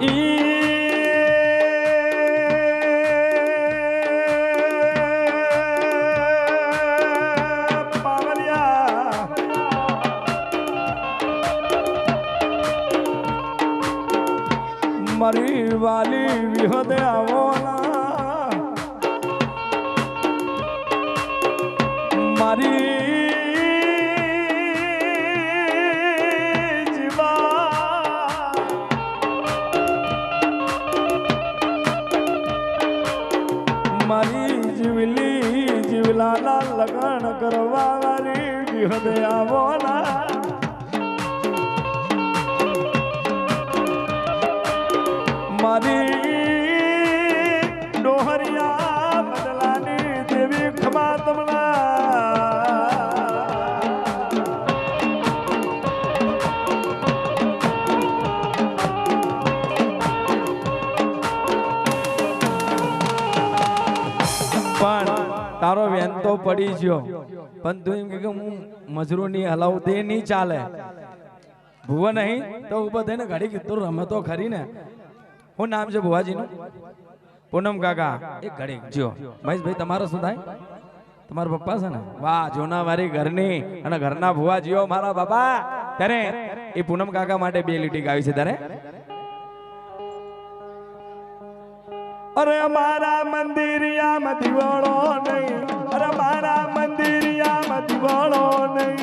一 તારો વેન તો પડી ગયો. પણ તું એમ કે હું મજરૂ ની હલાવું તે નહીં ચાલે. ભુવા નહીં? તો ઊભો થઈને ઘડી કીધું રમતો ખરી ને. શું નામ છે ભુવાજીનું? પૂનમ કાકા. એક ઘડી જો. મહેશભાઈ, તમારો શું થાય? તમારા પપ્પા છે ને? વાહ, જોના મારી ઘરની અને ઘરના ભુવા જીઓ મારા બાપા. ત્યારે એ પૂનમ કાકા માટે બે લીટી ગાવી છે, ત્યારે. અરે મારા મંદિરિયામાં દિવાળો નહીં. અરે મારા મંદિરિયામાં દિવાળો નહીં.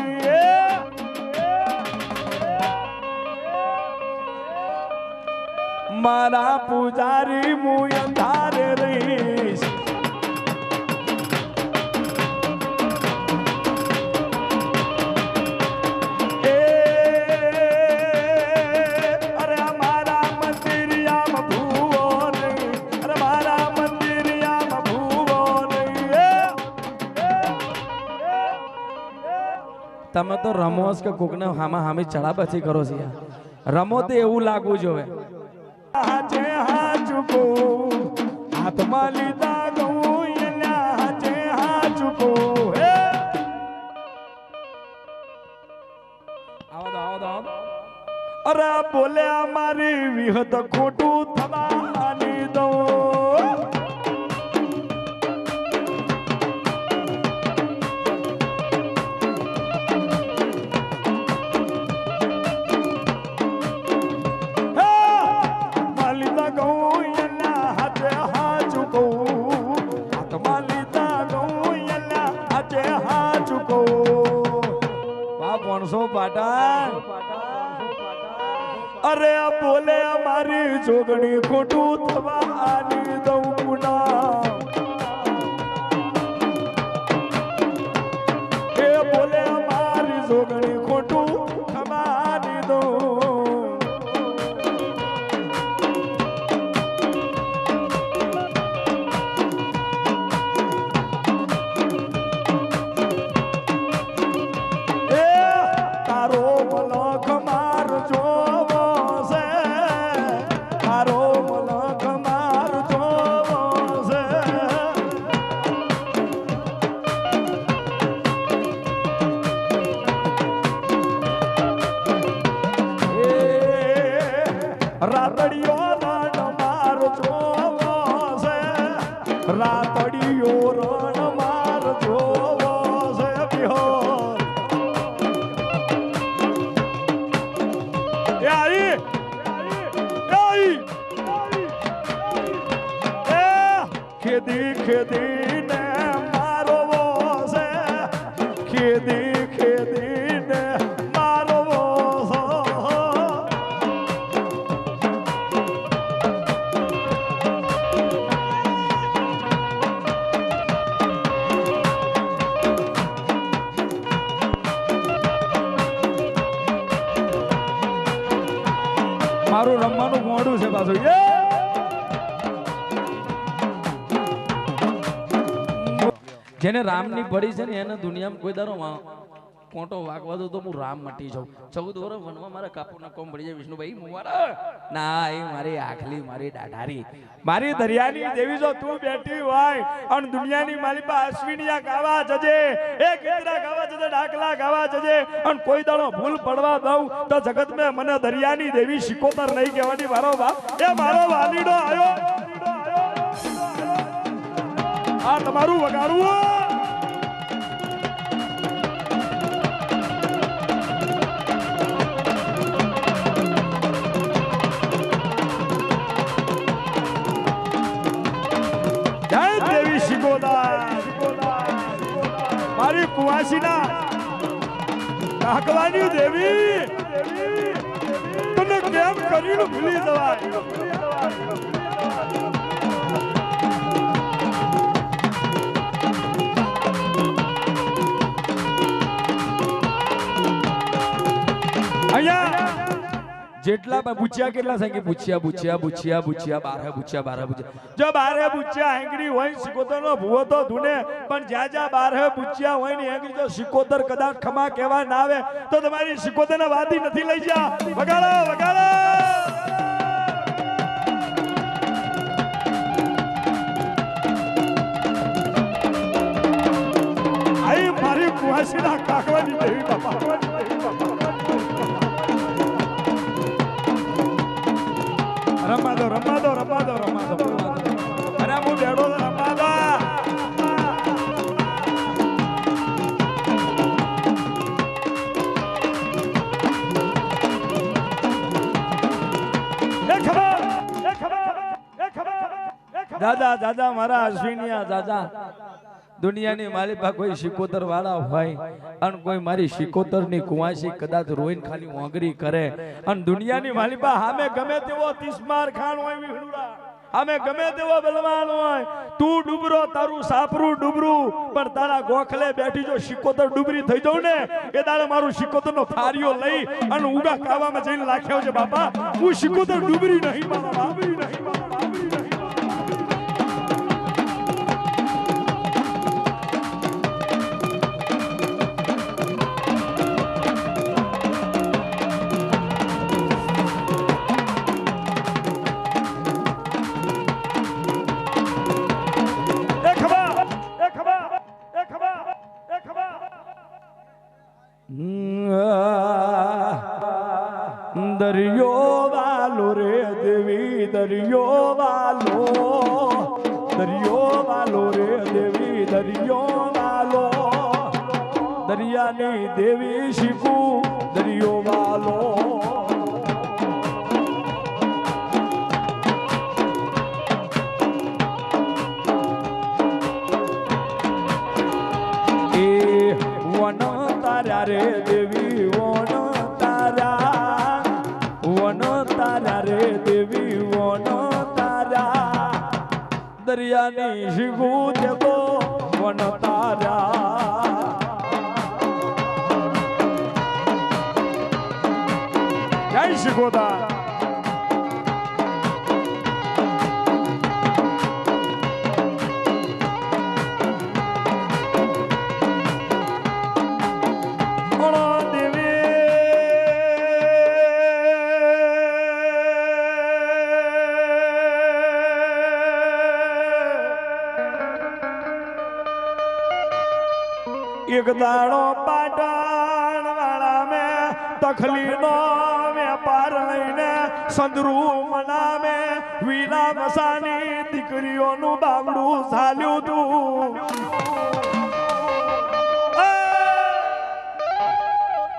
મારા પૂજારી, હું અંધારે રહીશ. રમોસ કે કોકને હામા હામી ચડા પછી કરો છીએ. રમો તે એવું લાગવું જોવે હાજે હાચુકો હાથમાં લીધા ગઉં હાચે હાચુકો આવો આવો અરે બોલે મારી વિહત ખોટું થવાની પોણસો પાટણ અરે બોલે અમારી જોગણી ખોટું થવા આની દઉં રામની પડી છે ને એને દુનિયામાં કોઈ દારો કોટો વાગવા દો તો હું રામ મટી જાઉં. ચૌદ વર્ષ વનમાં મારા કાપુના કોમ પડી જાય. વિષ્ણુભાઈ ના, એ મારી આખલી, મારી દાઢારી. મારી દરિયાની દેવી જો તું બેઠી હોય અને દુનિયાની મારી પાસે અશ્વિનિયા ગાવા જજે, એ ગીતરા ગાવા જજે, ડાકલા ગાવા જજે, અને કોઈ દાડો ભૂલ પડવા દઉં તો જગત મેં મને દરિયાની દેવી શિકોતર નહીં કહેવાની. મારો બાપ, એ મારો વાલીડો આવ્યો આ તમારું વગાડવું. કાકવાની દેવી. તને કેમ કરીને ભૂલી જવાય? જેટલા પૂછ્યા કેટલા કે પૂછ્યા પૂછ્યા પૂછ્યા પૂછ્યા બારે પૂછ્યા બારે પૂછ્યા જો બારે પૂછ્યા હેંગડી હોય સિકોતર નો ભૂવો તો ધૂને, પણ જ્યાં જ્યાં બારે પૂછ્યા હોય ને હેંગડી જો સિકોતર કદાચ ખમા કહેવા ના આવે, તો તમારી સિકોતર ને વાદી નથી લઈ જા. વગાડો વગાડો! મારી કુવાસીના કાકવાની દેવી બાપા રમા દો રમા દો રમા અરે હું બેડો રમા દાદા દાદા મારા અશ્વિનિયા દાદા દુનિયાની મારી પાસે કોઈ શિકોતર વાળા હોય અને કોઈ મારી શિકોતરની કુવાસી કદાચ રોઈને ખાલી ઓગરી કરે. અને દુનિયાની મારી પાસે સામે ગમે તેવો તિસ્માર ખાન હોય વિહડુડા અમે ગમે તેવો બલવાન હોય. તું ડૂબરો, તારું સાપરું ડૂબરું, પણ તારા ગોખલે બેઠી જો શિકોતર ડૂબરી થઈ જવું ને, એ દાડે મારું શિકોતર નો ફારિયો લઈ અને ઉગા ખાવામાં જઈને લાખ્યો છે, બાપા, હું શિકોતર ડૂબરી નહીં, મારા બાબરી નહીં દરિયો વાલો રે દેવી, દરિયો વાલો. દરિયો વાલો રે દેવી, દરિયો વાલો. દરિયાની દેવી શીખું, દરિયો વાલો. તારા દેવી વન તારા વન તારા રે દેવી વન તારા. દરિયાની શિગુ દેવો વન તારા. જય શિકોદા એક દાડો પાટણ વાળા મે તખલી નો વેપાર લઈને સંદરૂ મનામે વીરા મસાની દીકરીઓનું બાવડું ઝાલ્યું તું.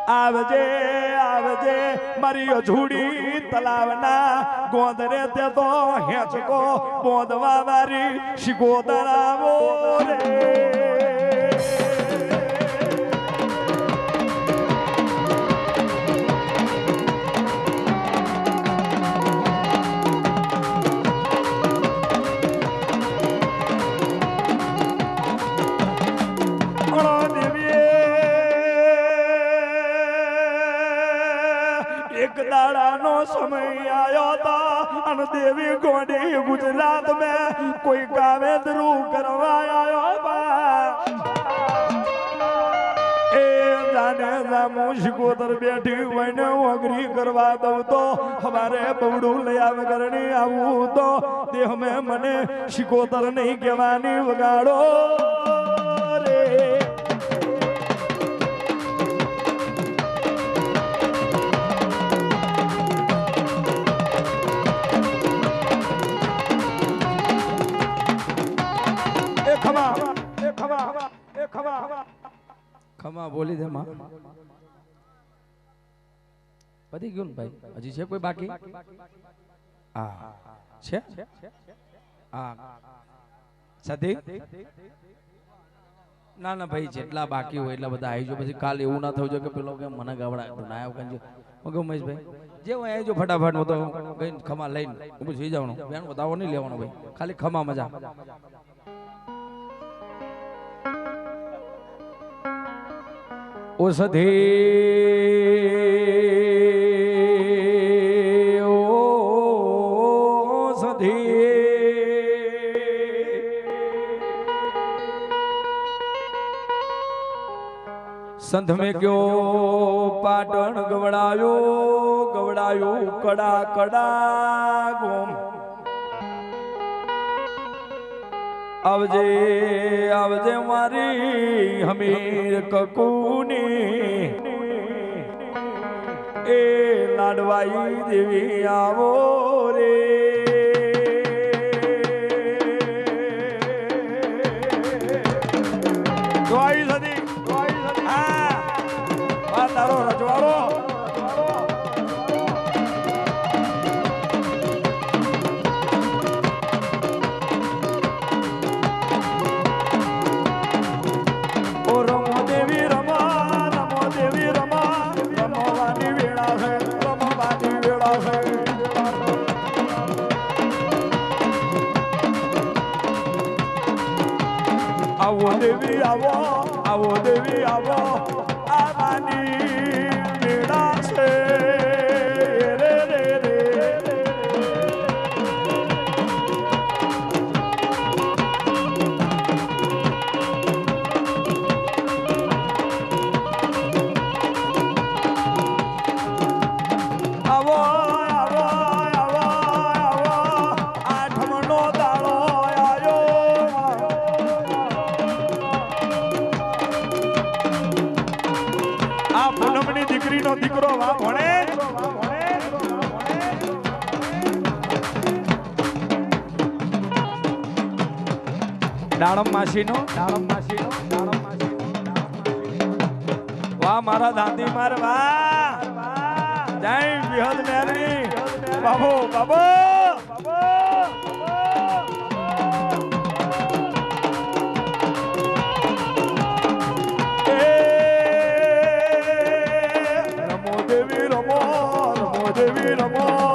આવજે આવજે, મારી અજુડી તલાવના ગોંદરે તે તો હેચકો બોંધવા મારી શિકોદરાવો રે. કોઈ કાવેદરુ કરવા આયો બા એ જાને જામું શિકોતર બેઠી હોય ને અઘરી કરવા દઉં તો અમારે બવડું લઈ આવે કરણી આવું તો તે મેં મને શિકોતર નહીં કહેવાની વગાડો. ખમા એ ખમા ખમા બોલી દે માં. પતી ગયું ને ભાઈ? હજી છે કોઈ બાકી? હા. છે? હા. સતી? ના ના ભાઈ જેટલા બાકી હોય એટલા બધા આવી જો પછી કાલ એવું ના થવું જોઈએ કે પેલો કે મને ગાવડા ના આવ્યો હું કહું મહેશભાઈ જે હું આવી જો ફટાફટ. હું તો ખમા લઈને ઊભું થઈ જવાનું. બેન વધાવો નહીં લેવાનો ભાઈ. ખાલી ખમા મજા. ઓષધી સંત મેં ગયો પાટણ ગવડાયો ગવડાયો કડા કડા ગોમ. આવજે આવજે મારી હમીર કકુની. એ લાડવાઈ દેવી આવો. માસીનો? દાડમ માસીનો દાડમ માસીનો વાહ મારા દાદી માર વાહ! જય વિહદ મેરી બાબો બાબો! રમો દેવી રમો રમો દેવી રમો.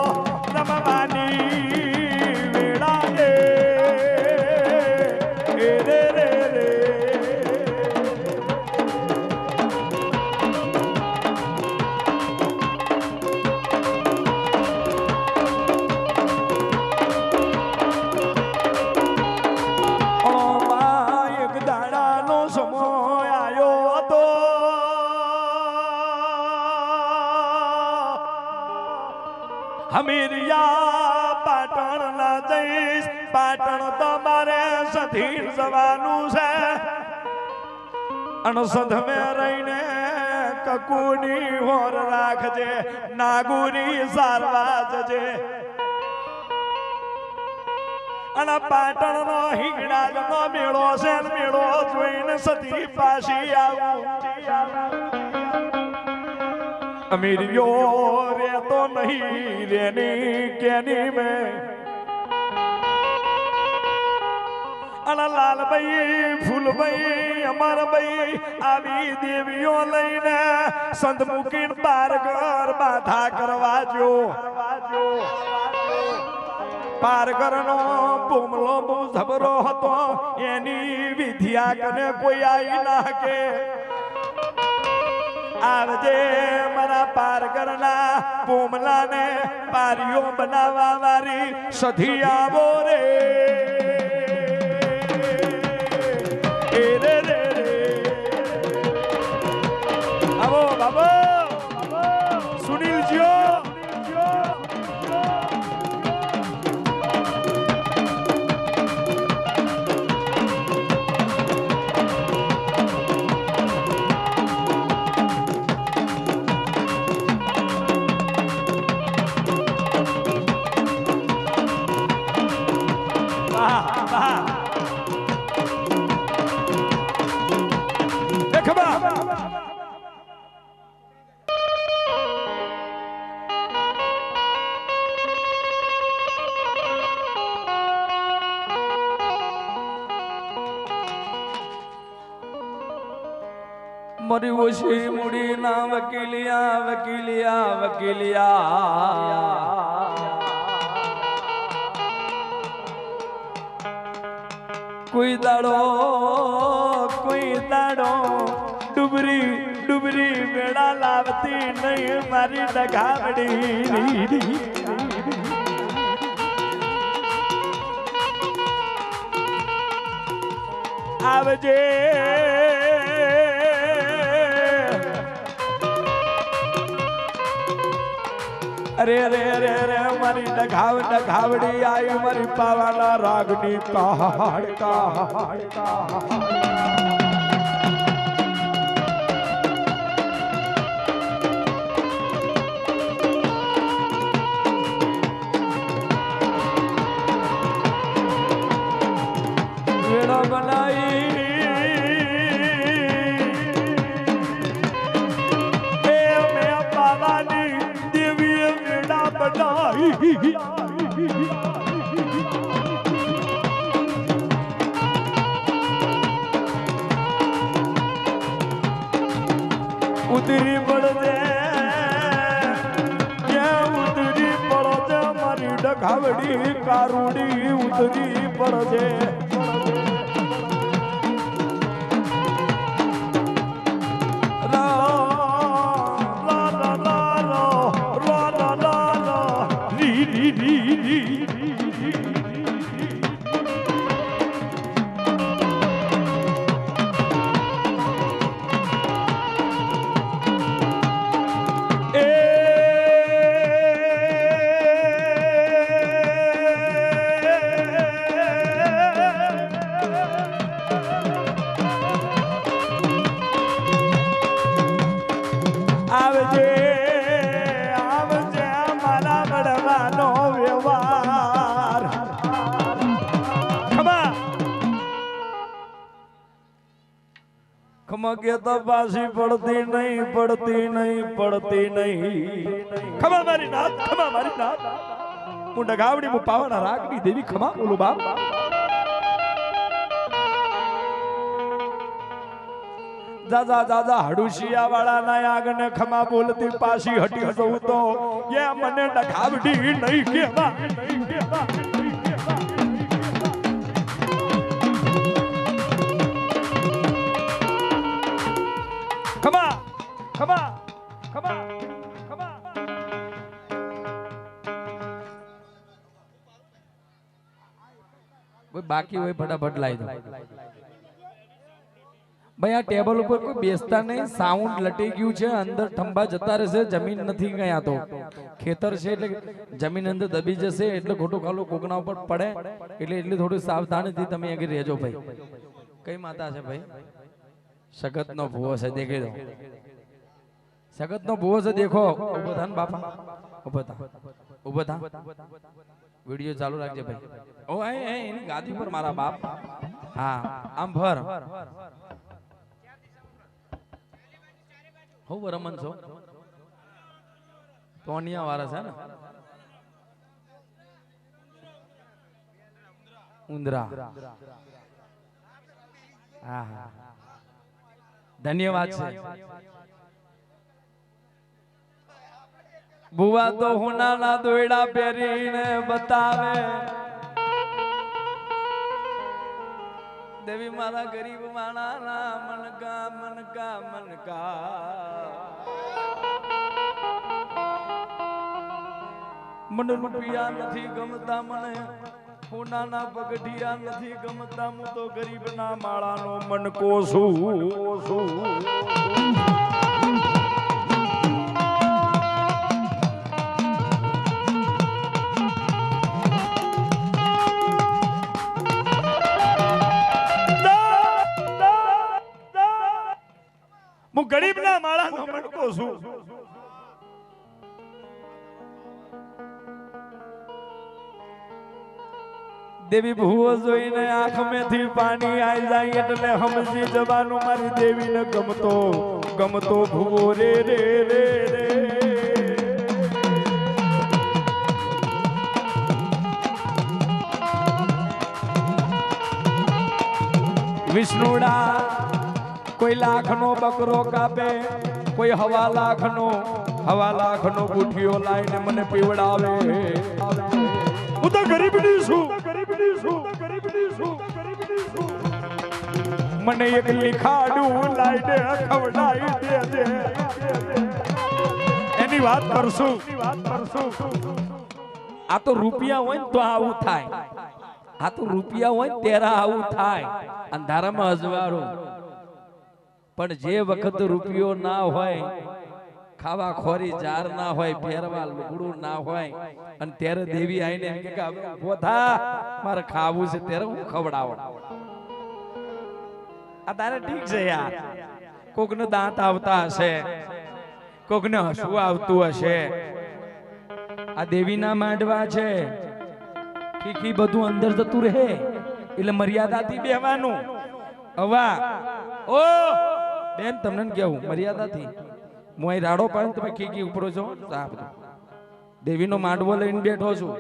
અણસધ મે રહીને કકુની હોર રાખજે નાગુરી સારવા જજે અને પાટણ નો હિંગડાજ નો મેળો છે મેળો જોઈને સતી પાછી આવું. અમીર્યો રે તો નહીં, રેની કેની મેં. અને લાલભાઈ ફૂલભાઈ અમરભાઈ આવી દેવીઓ લઈને સંત મૂકીને બાર ઘર બાધા કરવા જો. પારગરનો બુમલો બહુ ઝબરો હતો, એની વિદ્યા કને કોઈ આવી ના કે આવજે મારા પારગરના બુમલાને પારીઓ બનાવવા વાળી સધી આવો રે. મારી મુડીના વકીલિયા વકીલિયા વકીલિયા. કોઈ દાડો કોઈ દાડો ડુબરી ડુબરી બેડા લાવતી નહીં, મારી ડગાવડી આવજે. અરે અરે અરે અરે, મારી ડઘાવ, ડઘાવડી આવી મારી પાવાના રાગની કહાડ કહાડ કહાડ વેળા બનાવી ઉતરી ક્યાં ઉતરી પડદે મારી ડઘાવડી કારુડી ઉતરી પડદે ખમા કે તો પાછી પડતી નહીં પડતી નહીં પડતી નહીં. ખમા મારી નાથ, ખમા મારી નાથ. હું ડગાવડી હું પાવાના રાગની દેવી, ખમા બોલું બાપ. દાદા દાદા હડુશિયા વાળા ના આગને ખમા બોલતી પાછી હટી જવું તો. એ મને ડઘાવડી નહીં નહીં કેવા નહીં, કેવા? ખમા come on. બાકી હોય ફટાફટ લાવી દો. ભાઈ આ ટેબલ ઉપર કોઈ બેસતા નહીં. સાઉન્ડ લટી ગયું છે. અંદર થંભા જતા રહેશે. જમીન નથી ગયા તો. ખેતર છે એટલે જમીન અંદર દબી જશે. એટલે ખોટું ખાલું કોકના ઉપર પડે. એટલે એટલી થોડી સાવધાનીથી તમે આગળ રહેજો ભાઈ. કઈ માતા છે ભાઈ? સગત નો ભૂવો છે. દેખી દો. સગત નો બોઝ દેખો. ઊભો થા બાપા. ઊભો થા. ઊભો થા. વીડિયો ચાલુ રાખજે ભાઈ. ઓ એ એ, એની ગાદી પર મારા બાપ. હા આમ ભર. હો રમન છો. ટોનિયા વાળા છે ને? ઉંદરા. હા હા. ધન્યવાદ છે. બુવા તો હુનાના દોયડા પહેરીને બતાવે. દેવી મારા ગરીબ માણાના મનકા મનકા મનકા. મને રૂપિયા નથી ગમતા, મને હોનાના પગઢિયા નથી ગમતા. હું તો ગરીબના માળાનો મનકો છું. છું છું દેવી ભૂવો જોઈને આંખ મેથી પાણી આઈ જાય એટલે સમજી જવાનું મારી દેવીને ગમતો. ગમતો ભૂવો રે રે રે રે. વિષ્ણુડા કોઈ લાખનો બકરો કાપે. કોઈ હવા લાખનો હવા લાખનો ગુઠિયો લાઈને મને પીવડાવે. હું તો ગરીબની છું. ગરીબની છું ગરીબની છું ગરીબની છું મને એક લિખાડું લાઈને ખવડાવી દે એની વાત કરશું. વાત કરશું આ તો રૂપિયા હોય ને તો આવું થાય. આ તો રૂપિયા હોય ને ત્યારે આવું થાય. અંધારામાં અજવાળું. પણ જે વખત રૂપિયો ના હોય ખાવા ખોરી જાર ના હોય ફેરવા લુગડું ના હોય અને ત્યારે દેવી આવીને કે કે હવે ઊભો થા મારે ખાવું છે ત્યારે હું ખવડાવું. આ તારે ઠીક છે યાર. કોકને દાંત આવતા હશે કોકને હસવું આવતું હશે. આ દેવીના માંડવા છે. ખીખી બધું અંદર જતું રહે એટલે મર્યાદાથી બેવાનું અવા ઓ બેન, તમને કેવું મર્યાદાથી હું અહીં રાડો પાડું તમે ખીખી ઉપરો છો આ દેવીનો માંડવો લઈને બેઠો છું.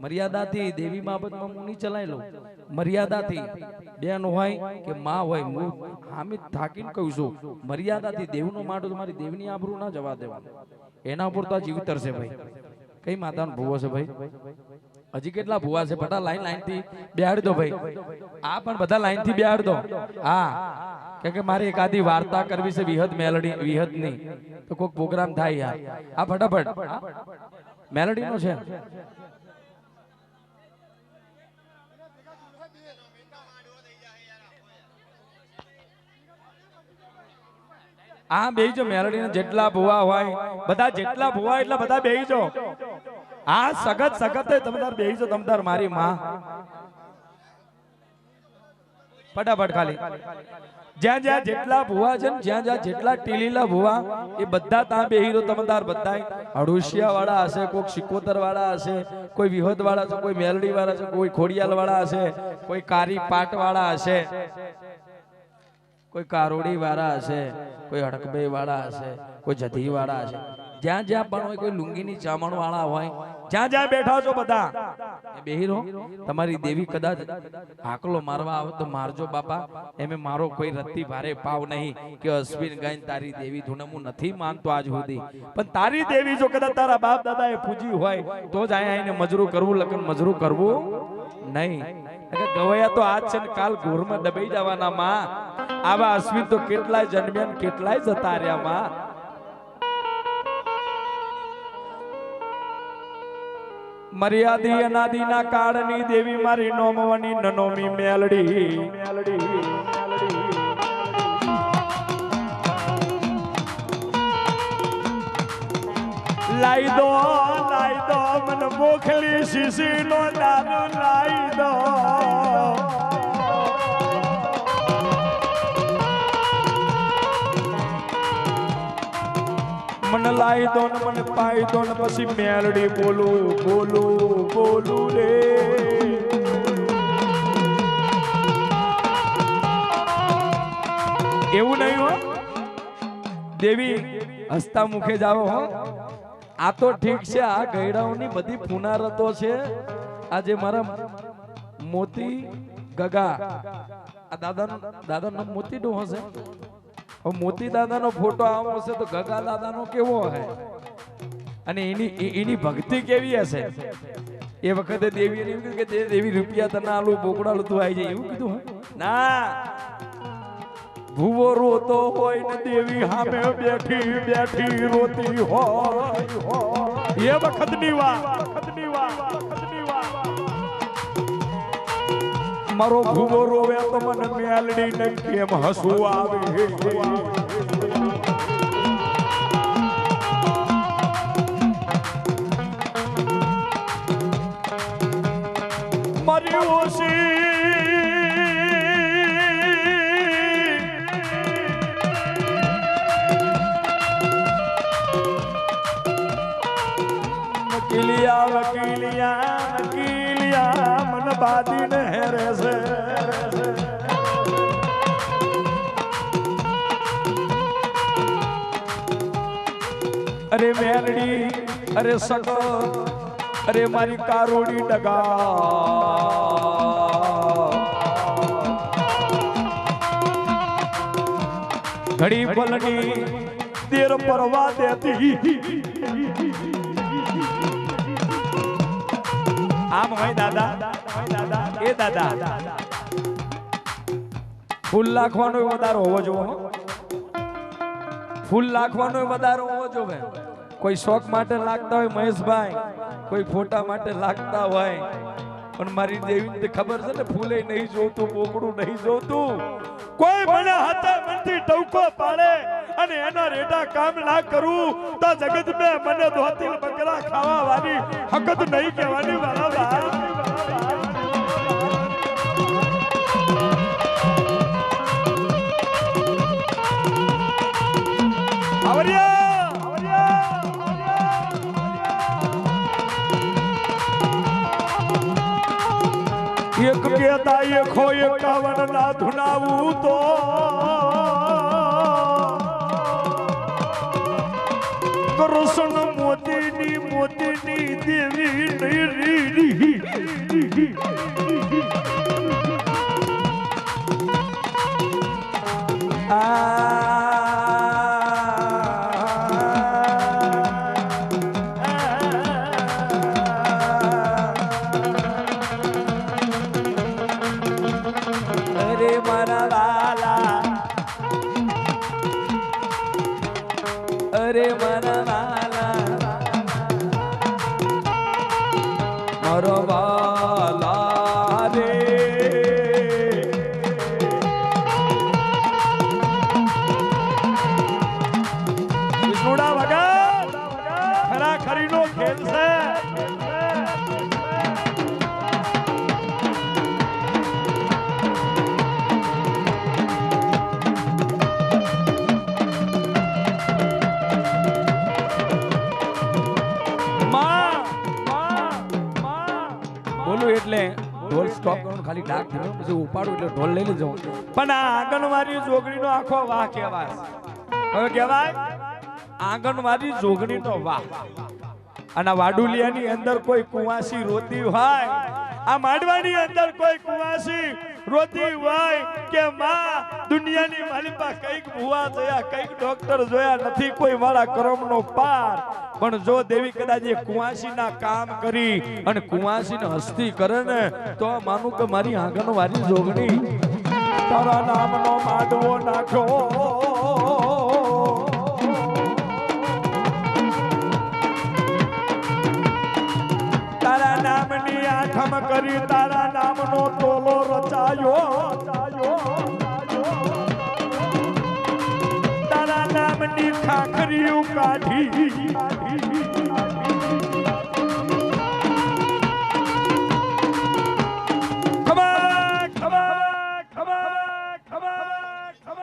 મર્યાદાથી દેવી બાબતમાં હું નહીં ચલાવી લઉં. મર્યાદાથી. બેન હોય કે માં હોય, હું હામી થાકીને કહું છું, મર્યાદાથી દેવનો માંડવો તમારી મારી દેવની આબરૂ ના જવા દેવાનું. એના ઉપર તો આ જીવતર છે ભાઈ. કઈ માતાનો ભૂવો છે ભાઈ? હજી કેટલા ભૂવા છે બધા લાઈન લાઈનથી બેહાડ દો ભાઈ. આ પણ બધા લાઈનથી બેહાડ દો. હા. કેમ કે મારે એકાદી વાર્તા કરવી છે વિહદ મેલડી વિહદની તો કોઈક પ્રોગ્રામ થાય યાર. આ ફટાફટ. મેલડી નો છે. આ બેહીજો મેલડીના જેટલા ભુવા હોય બધા જેટલા ભૂવા એટલા બધા બેહીજો. આ સગત સગત તમદાર બેહીજો તમદાર મારી માં. ફટાફટ ખાલી. જ્યાં જ્યાં જેટલા ભુવા છે ને, જ્યાં જ્યાં જેટલા ટીલીલા ભુવા, એ બધા ત્યાં બેહીરો તમદાર બધા અડુશિયા વાળા હશે કોઈ સિકોતર વાળા હશે, કોઈ વિહોદ વાળા છે કોઈ મેલડી વાળા છે કોઈ ખોડિયાલ વાળા હશે, કોઈ કારી પાટ વાળા હશે, કોઈ કારોડી વાળા હશે, કોઈ હડકબે વાળા હશે, કોઈ જધી વાળા હશે. જ્યાં જ્યાં પણ હોય, કોઈ લુંગીની ચામણ વાળા હોય જ્યાં જ્યાં બેઠા છો બધા. એ બેહીરો તમારી દેવી કદાચ હાકલો મારવા આવે તો મારજો બાપા. એમે મારો કોઈ રત્તી ભારે પાવ નહીં કે અશ્વિન ગાય તારી દેવી ધૂને હું નથી માનતો આજ સુધી. પણ તારી દેવી જો કદાચ તારા બાપ દાદા એ પૂજી હોય તો જ અહીંયા એને મજરૂ કરવું લગન મજરૂ કરવું નહીં. એટલે ગવૈયા તો આજ છે ને કાલ ઘોરમાં દબાઈ જવાના માં. આવા અશ્વિન તો કેટલાય જન્મ્યા કેટલાય જતા રહ્યા માં. મર્યાદી અનાદિના કાળની દેવી મારી નોમવાની નનોમી મેલડી. લાઈ દો લાઈ દો, મન મોખલી શીશી નો દારૂ લાઈ દો. મને લાઈ દો મને પાઈ દો પછી મેલડી બોલું બોલું બોલું રે. એવું નહીં હો. દેવી, હસતા મુખે જાઓ હો. આ તો ઠીક છે, આ ગયડાઓની બધી પુનારતો છે. આજે મારા મોતી ગગા, આ દાદાનું દાદાનું મોતી ડો હશે. મોતી દાદાનો ફોટો આમ હશે તો ગગા દાદાનો કેવો હે? અને એની એની ભક્તિ કેવી હશે? એ વખતે દેવી એમ કીધું કે દેવી રૂપિયા તને આલુ બોકડાલું તું આવી જાય, એવું કીધું ના. ભૂવો રોતો હોય ને દેવી સામે બેઠી બેઠી રોતી હોય. એ વખતની વાત. મારો ભૂવો રોવે તો મને મેલડી ને કેમ હસવું આવે? વકીલિયા વકીલિયા વકીલિયા. મન બાદીને હેરે છે. અરે મેરડી અરે સક અરે મારી કારોડી ડગા. ઘડી પલની તેર પરવા દેતી. આમ હોય દાદા. એ દાદા. ફૂલ લાખવાનો વધારો હોવો જોવો ફૂલ લાખવાનો વધારો હોવો જોવે કોઈ શોખ માટે લાગતા હોય મહેશભાઈ, કોઈ ફોટા માટે લાગતા હોય. પણ મારી દેવી ખબર છે ને, ફૂલે નહીં જોતું, બોકડું નહીં જોતું. કોઈ મને હાથે મનથી ટવકો પાડે અને એના રેટા કામ ના કરું, તો જગત મે મને ધોતી બકરા ખાવા વાળી હકત નહીં કહેવાની, વાલા એક કેતા હો એકાવન ના ધુનાવું તો. કૃષ્ણ મોતીની મોતીની દેવી ડાક ઉપાડું એટલે ઢોલ લઈ લેજો. પણ આ આંગણવાડી જોગણીનો આખો વાહ કહેવાય. હવે કહેવાય, આંગણવાડી જોગણીનો વાહ. અને વાડુલિયાની અંદર કોઈ કુવાસી રોતી હોય, આ માંડવાની અંદર કોઈ કુવાસી રોતી હોય કે માં, દુનિયાની મારી પાસે કંઈક ભૂવા જોયા, કંઈક ડોક્ટર જોયા નથી, કોઈ મારા કરમનો પાર. પણ જો દેવી કદાચ એ કુવાસીના કામ કરી અને કુવાસીને હસ્તી કરે ને, તો માનું કે મારી આંગણવાડી જોગણી. તારા નામનો માંડવો નાખો. તારા નામની આઠમ કરી, તારા તારા કાઢી